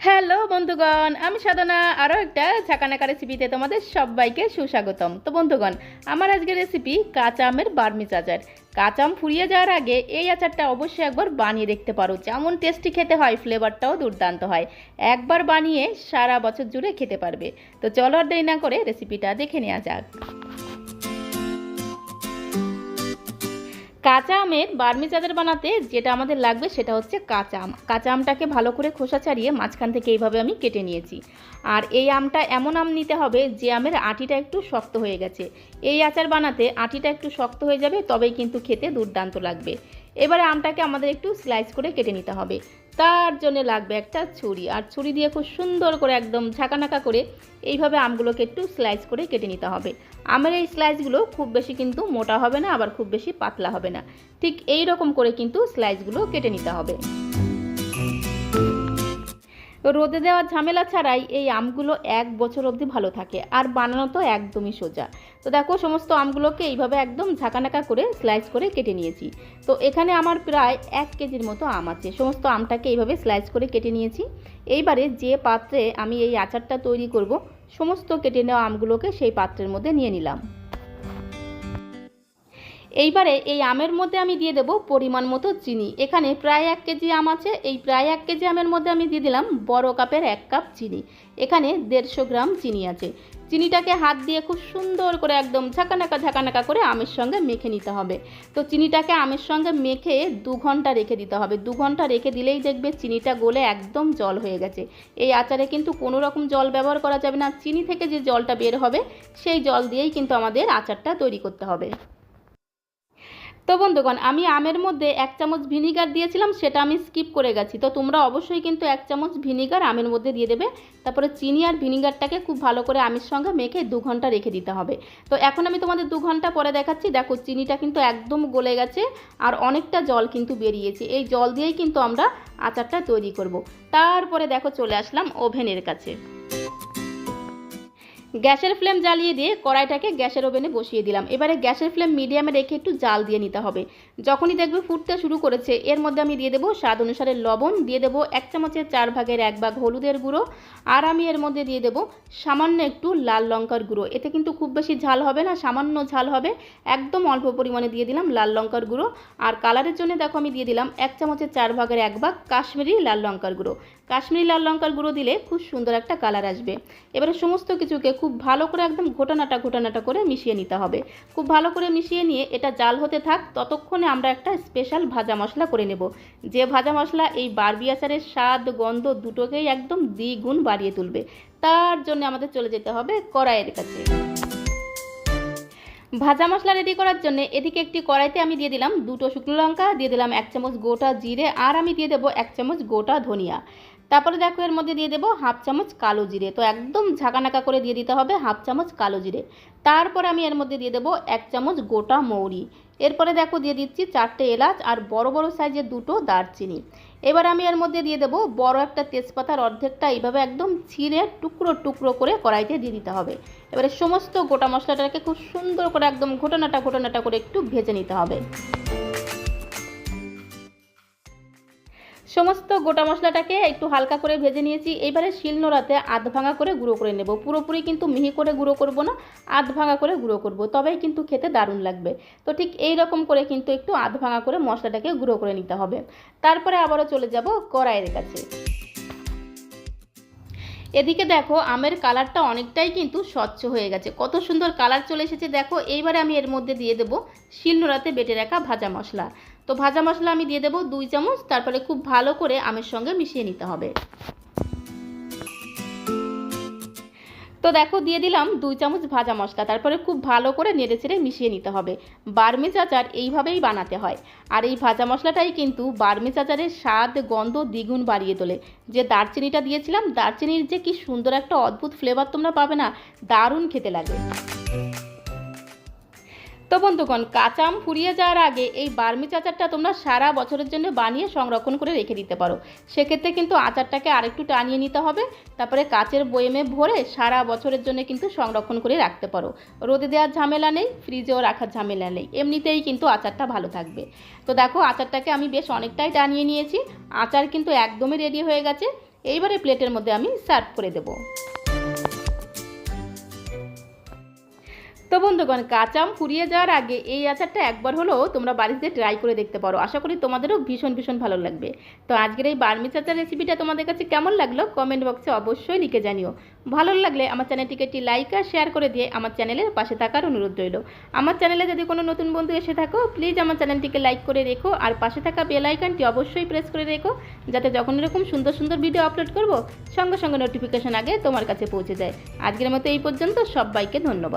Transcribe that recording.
Hello বন্ধুগণ, আমি সাধনা। আরও একটা ঝাঁকানাকা রেসিপিতে তোমাদের সবাইকে সুস্বাগতম। তো বন্ধুগণ, আমার আজকের রেসিপি কাঁচা আমের বার্মিজ আচার। কাঁচা আম ফুরিয়ে যাওয়ার আগে এই আচারটা অবশ্যই একবার বানিয়ে দেখতে পারো। যেমন টেস্টি খেতে হয় ফ্লেভারটাও দুর্দান্ত হয়। একবার বানিয়ে সারা বছর জুড়ে খেতে পারবে। তো চলো আর দেরি না করে রেসিপিটা দেখে নেওয়া যাক। কাঁচা আমের বার্মি চাদর বানাতে যেটা আমাদের লাগবে সেটা হচ্ছে কাঁচা আম। কাঁচা আমটাকে ভালো করে খোসা ছাড়িয়ে মাঝখান থেকে এইভাবে আমি কেটে নিয়েছি। আর এই আমটা এমন আম নিতে হবে যে আমের আটিটা একটু শক্ত হয়ে গেছে। এই আচার বানাতে আটিটা একটু শক্ত হয়ে যাবে, তবেই কিন্তু খেতে দুর্দান্ত লাগবে। এবারে আমটাকে আমাদের একটু স্লাইস করে কেটে নিতে হবে। তার জন্য লাগবে একটা ছুরি। আর ছুরি দিয়ে খুব সুন্দর করে একদম ঝাঁকানাকা করে এইভাবে আমগুলোকে একটু স্লাইস করে কেটে নিতে হবে। আমের এই স্লাইসগুলো খুব বেশি কিন্তু মোটা হবে না, আবার খুব বেশি পাতলা হবে না। ঠিক এই রকম করে কিন্তু স্লাইসগুলো কেটে নিতে হবে। রোদে দেওয়ার ঝামেলা ছাড়াই এই আমগুলো এক বছর অবধি ভালো থাকে, আর বানানো তো একদমই সোজা। তো দেখো, সমস্ত আমগুলোকে এইভাবে একদম ঝাঁকানাকা করে স্লাইস করে কেটে নিয়েছি। তো এখানে আমার প্রায় এক কেজির মতো আম আছে। সমস্ত আমটাকে এইভাবে স্লাইস করে কেটে নিয়েছি। এইবারে যে পাত্রে আমি এই আচারটা তৈরি করব, সমস্ত কেটে নেওয়া আমগুলোকে সেই পাত্রের মধ্যে নিয়ে নিলাম। এইবারে এই আমের মধ্যে আমি দিয়ে দেবো পরিমাণ মতো চিনি। এখানে প্রায় এক কেজি আম আছে, এই প্রায় এক কেজি আমের মধ্যে আমি দিয়ে দিলাম বড় কাপের এক কাপ চিনি। এখানে দেড়শো গ্রাম চিনি আছে। চিনিটাকে হাত দিয়ে খুব সুন্দর করে একদম ঝাঁকানাকা ঝাঁকানাকা করে আমের সঙ্গে মেখে নিতে হবে। তো চিনিটাকে আমের সঙ্গে মেখে দু ঘণ্টা রেখে দিতে হবে। দু ঘণ্টা রেখে দিলেই দেখবে চিনিটা গলে একদম জল হয়ে গেছে। এই আচারে কিন্তু কোনো রকম জল ব্যবহার করা যাবে না। চিনি থেকে যে জলটা বের হবে, সেই জল দিয়েই কিন্তু আমাদের আচারটা তৈরি করতে হবে। তো বন্ধুগণ, আমি আমের মধ্যে এক চামচ ভিনিগার দিয়েছিলাম, সেটা আমি স্কিপ করে গেছি। তো তোমরা অবশ্যই কিন্তু এক চামচ ভিনিগার আমের মধ্যে দিয়ে দেবে। তারপরে চিনি আর ভিনিগারটাকে খুব ভালো করে আমের সঙ্গে মেখে দু ঘণ্টা রেখে দিতে হবে। তো এখন আমি তোমাদের দু ঘণ্টা পরে দেখাচ্ছি। দেখো, চিনিটা কিন্তু একদম গলে গেছে আর অনেকটা জল কিন্তু বেরিয়েছে। এই জল দিয়েই কিন্তু আমরা আচারটা তৈরি করব। তারপরে দেখো, চলে আসলাম ওভেনের কাছে। গ্যাসের ফ্লেম জ্বালিয়ে দিয়ে কড়াইটাকে গ্যাসের ওভেনে বসিয়ে দিলাম। এবারে গ্যাসের ফ্লেম মিডিয়ামে রেখে একটু জাল দিয়ে নিতে হবে। যখনই দেখবে ফুটতে শুরু করেছে, এর মধ্যে আমি দিয়ে দেবো স্বাদ অনুসারে লবণ, দিয়ে দেবো এক চামচের চার ভাগের এক ভাগ হলুদের গুঁড়ো, আর আমি এর মধ্যে দিয়ে দেবো সামান্য একটু লাল লঙ্কার গুঁড়ো। এতে কিন্তু খুব বেশি ঝাল হবে না, সামান্য ঝাল হবে। একদম অল্প পরিমাণে দিয়ে দিলাম লাল লঙ্কার গুঁড়ো। আর কালারের জন্য দেখো আমি দিয়ে দিলাম এক চামচের চার ভাগের এক ভাগ কাশ্মীরি লাল লঙ্কার গুঁড়ো। কাশ্মীরি লাল লঙ্কার গুঁড়ো দিলে খুব সুন্দর একটা কালার আসবে। এবারে সমস্ত কিছুকে খুব ভালো করে একদম ঘোটানাটা ঘোটানাটা করে মিশিয়ে নিতে হবে। খুব ভালো করে মিশিয়ে নিয়ে এটা জাল হতে থাক, ততক্ষণে আমরা একটা স্পেশাল ভাজা মশলা করে নেব। যে ভাজা মশলা এই বারবি আচারের স্বাদ, গন্ধ দুটোকেই একদম দ্বিগুণ বাড়িয়ে তুলবে। তার জন্য আমাদের চলে যেতে হবে কড়াইয়ের কাছে। ভাজা মশলা রেডি করার জন্য এদিকে একটি কড়াইতে আমি দিয়ে দিলাম দুটো শুকনো লঙ্কা, দিয়ে দিলাম এক চামচ গোটা জিরে, আর আমি দিয়ে দেবো এক চামচ গোটা ধনিয়া। তারপরে দেখো এর মধ্যে দিয়ে দেবো হাফ চামচ কালো জিরে। তো একদম ঝাঁকানাকা করে দিয়ে দিতে হবে হাফ চামচ কালো জিরে। তারপরে আমি এর মধ্যে দিয়ে দেবো এক চামচ গোটা মৌরি। এরপরে দেখো দিয়ে দিচ্ছি চারটে এলাচ আর বড় বড় সাইজের দুটো দারচিনি। এবার আমি এর মধ্যে দিয়ে দেবো বড় একটা তেজপাতার অর্ধেকটা এইভাবে একদম ছিঁড়ে টুকরো টুকরো করে কড়াইতে দিয়ে দিতে হবে। এবারে সমস্ত গোটা মশলাটাকে খুব সুন্দর করে একদম ঘটনাটা ঘটনাটা করে একটু ভেজে নিতে হবে। সমস্ত গোটা মশলাটাকে একটু হালকা করে ভেজে নিয়েছি। এবারে শিলনোড়াতে আধ ভাঙা করে গুঁড়ো করে নেব। পুরোপুরি কিন্তু মিহি করে গুঁড়ো করব না, আধ ভাঙা করে গুঁড়ো করব। তবেই কিন্তু খেতে দারুণ লাগবে। তো ঠিক এই রকম করে কিন্তু একটু আধ ভাঙা করে মশলাটাকে গুঁড়ো করে নিতে হবে। তারপরে আবারও চলে যাব কড়াইয়ের কাছে। এদিকে দেখো, আমের কালারটা অনেকটাই কিন্তু স্বচ্ছ হয়ে গেছে। কত সুন্দর কালার চলে এসেছে। দেখো, এইবারে আমি এর মধ্যে দিয়ে দেবো শিলনোড়াতে বেটে রাখা ভাজা মশলা। তো ভাজা মশলা আমি দিয়ে দেবো দুই চামচ, তারপরে খুব ভালো করে আমের সঙ্গে মিশিয়ে নিতে হবে। তো দেখো, দিয়ে দিলাম দুই চামচ ভাজা মশলা, তারপরে খুব ভালো করে নেড়ে চেড়ে মিশিয়ে নিতে হবে। বার্মিজ আচার এইভাবেই বানাতে হয়। আর এই ভাজা মশলাটাই কিন্তু বার্মিজ আচারের স্বাদ, গন্ধ দ্বিগুণ বাড়িয়ে তোলে। যে দারচিনিটা দিয়েছিলাম, দারচিনির যে কি সুন্দর একটা অদ্ভুত ফ্লেভার তোমরা পাবে না, দারুণ খেতে লাগে। তো বন্ধুগণ কাঁচা আম ফুরিয়ে যাওয়ার আগে এই বার্মিজ আচারটা তোমরা সারা বছরের জন্য বানিয়ে সংরক্ষণ করে রেখে দিতে পারো। সেক্ষেত্রে কিন্তু আচারটাকে আরেকটু টানিয়ে নিতে হবে, তারপরে কাচের বয়েমে ভরে সারা বছরের জন্য কিন্তু সংরক্ষণ করে রাখতে পারো। রোদে দেওয়ার ঝামেলা নেই, ফ্রিজেও রাখার ঝামেলা নেই, এমনিতেই কিন্তু আচারটা ভালো থাকবে। তো দেখো, আচারটাকে আমি বেশ অনেকটাই টানিয়ে নিয়েছি, আচার কিন্তু একদমই রেডি হয়ে গেছে। এইবারে প্লেটের মধ্যে আমি সার্ভ করে দেবো। বন্ধুগণ কাঁচা আম ফুরিয়ে যাওয়ার আগে এই আচারটা একবার হলেও তোমরা বাড়িতে ট্রাই করে দেখতে পারো। আশা করি তোমাদেরও ভীষণ ভীষণ ভালো লাগবে। তো আজকের এই বার্মিচ আচার রেসিপিটা তোমাদের কাছে কেমন লাগল? কমেন্ট বক্সে অবশ্যই লিখে জানিও। ভালো লাগলে আমার চ্যানেলটিকে একটি লাইক আর শেয়ার করে দিয়ে আমার চ্যানেলের পাশে থাকার অনুরোধ রইল। আমার চ্যানেলে যদি কোনো নতুন বন্ধু এসে থাকো প্লিজ আমার চ্যানেলটিকে লাইক করে রেখো আর পাশে থাকা বেল আইকনটি অবশ্যই প্রেস করে রেখো, যাতে যখন এরকম সুন্দর সুন্দর ভিডিও আপলোড করব, সঙ্গে সঙ্গে নোটিফিকেশন আগে তোমার কাছে পৌঁছে যায়। আজকের মতো এই পর্যন্ত, সবাইকে ধন্যবাদ।